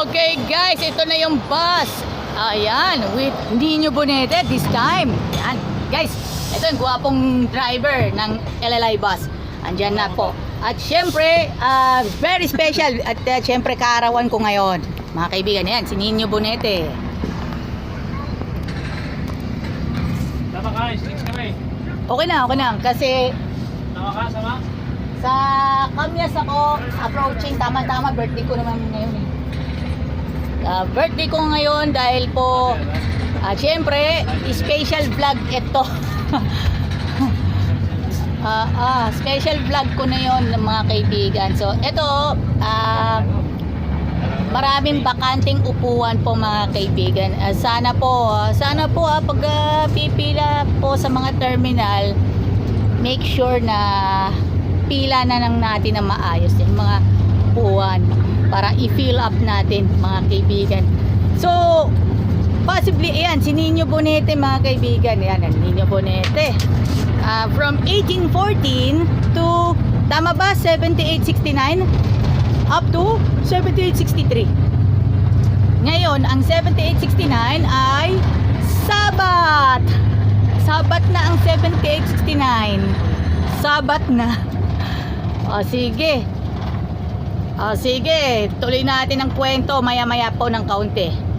Okay guys, ito na yung bus. Ayan, with Nino Bonete this time. Ayan, guys, ito yung gwapong driver ng LLI bus. Andyan na po. At syempre, ah, very special. At uh, syempre, kaarawan ko ngayon. Mga kaibigan, yan, si Nino Bonete. Nakakain, six kami. Okay na, okay na. Kasi Nakakasama? sa Kamyas ako approaching, tama-tama, birthday ko naman ngayon eh. Ah, birthday ko ngayon dahil po Ah, syempre, special vlog ito. Ah, ah, special vlog ko na yon ng mga kaibigan. So, ito, ah, maraming bakanting upuan po mga kaibigan. Ah, sana po, sana po ah, pag ah, pipila po sa mga terminal, make sure na pila na lang natin na maayos yung mga para i-fill up natin mga kaibigan. So, possibly, ayan, si Nino Bonete mga kaibigan. Ayan, ang Nino Bonete. Ah, from 1814 to, tama ba, 7869? Up to 7863. Ngayon, ang 7869 ay Sabat! Sabat na ang 7869. Sabat na. O, sige. O, sige. Tuloy natin ang kwento maya-maya po ng kaunti.